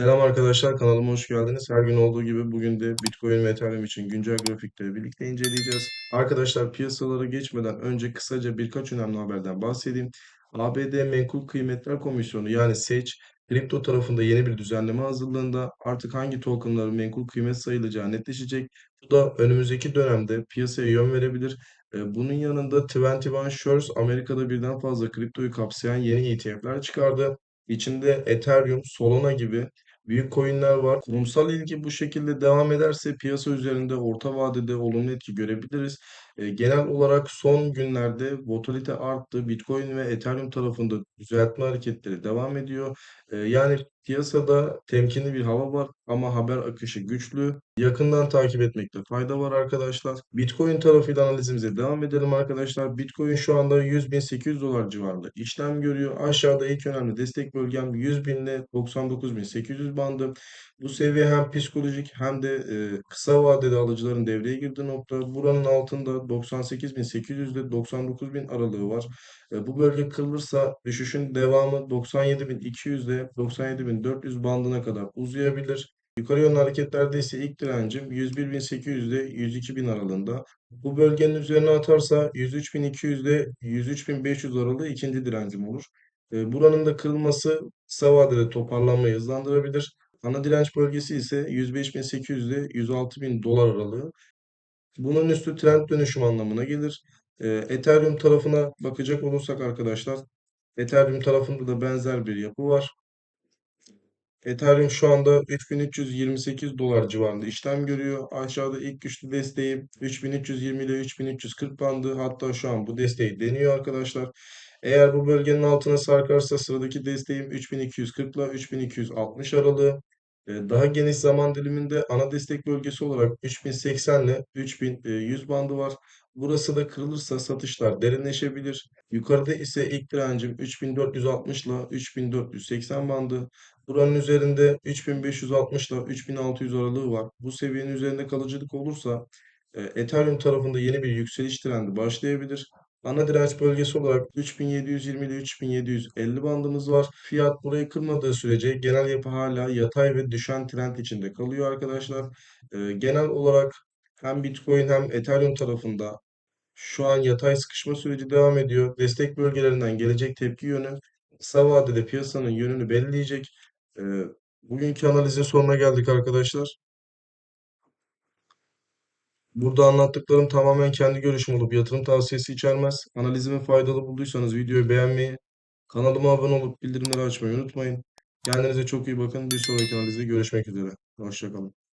Selam arkadaşlar kanalıma hoş geldiniz. Her gün olduğu gibi bugün de Bitcoin ve Ethereum için güncel grafikleri birlikte inceleyeceğiz. Arkadaşlar piyasalara geçmeden önce kısaca birkaç önemli haberden bahsedeyim. ABD Menkul Kıymetler Komisyonu yani SEC kripto tarafında yeni bir düzenleme hazırlığında artık hangi tokenların menkul kıymet sayılacağı netleşecek. Bu da önümüzdeki dönemde piyasaya yön verebilir. Ee, Bunun yanında 21 Shares Amerika'da birden fazla kriptoyu kapsayan yeni ETF'ler çıkardı. İçinde Ethereum, Solana gibi Büyük coinler var. Kurumsal ilgi bu şekilde devam ederse piyasa üzerinde orta vadede olumlu etki görebiliriz. E, genel olarak son günlerde volatilite arttı. Bitcoin ve Ethereum tarafında düzeltme hareketleri devam ediyor. E, yani piyasada temkinli bir hava var ama haber akışı güçlü. Yakından takip etmekte fayda var arkadaşlar. Bitcoin tarafıyla analizimize devam edelim arkadaşlar. Bitcoin şu anda 100.800 dolar civarında işlem görüyor. Aşağıda ilk önemli destek bölgem 100.000 ile 99.800 bandı. Bu seviye hem psikolojik hem de e, kısa vadede alıcıların devreye girdiği nokta. Buranın altında 98.800 ile 99.000 aralığı var. E, bu bölge kırılırsa düşüşün devamı 97.200 ile 97.400 bandına kadar uzayabilir. Yukarı yönlü hareketlerde ise ilk direncim 101.800 ile 102.000 aralığında. Bu bölgenin üzerine atarsa 103.200 ile 103.500 aralığı ikinci direncim olur. E, buranın da kırılması kısa vadede toparlanmayı hızlandırabilir. Ana direnç bölgesi ise 105.800 ile 106.000 dolar aralığı. Bunun üstü trend dönüşüm anlamına gelir. E, Ethereum tarafına bakacak olursak arkadaşlar, Ethereum tarafında da benzer bir yapı var. Ethereum şu anda 3328 dolar civarında işlem görüyor. Aşağıda ilk güçlü desteği 3320 ile 3340 bandı. Hatta şu an bu desteği deniyor arkadaşlar. Eğer bu bölgenin altına sarkarsa sıradaki desteğim 3240 ile 3260 aralığı. Ee, Daha geniş zaman diliminde ana destek bölgesi olarak 3080 ile 3100 bandı var. Burası da kırılırsa satışlar derinleşebilir. Yukarıda ise ilk direncim 3460 ile 3480 bandı. Buranın üzerinde 3560 ile 3600 aralığı var. Bu seviyenin üzerinde kalıcılık olursa e, Ethereum tarafında yeni bir yükseliş trendi başlayabilir. Ana direnç bölgesi olarak 3720 ile 3750 bandımız var. Fiyat burayı kırmadığı sürece genel yapı hala yatay ve düşen trend içinde kalıyor arkadaşlar. E, genel olarak hem Bitcoin hem Ethereum tarafında şu an yatay sıkışma süreci devam ediyor. Destek bölgelerinden gelecek tepki yönü kısa vadede piyasanın yönünü belirleyecek. Ee, bugünkü analizin sonuna geldik arkadaşlar. Burada anlattıklarım tamamen kendi görüşüm olup yatırım tavsiyesi içermez. Analizimi faydalı bulduysanız videoyu beğenmeyi, kanalıma abone olup bildirimleri açmayı unutmayın. Kendinize çok iyi bakın. Bir sonraki analizde görüşmek üzere. Hoşçakalın.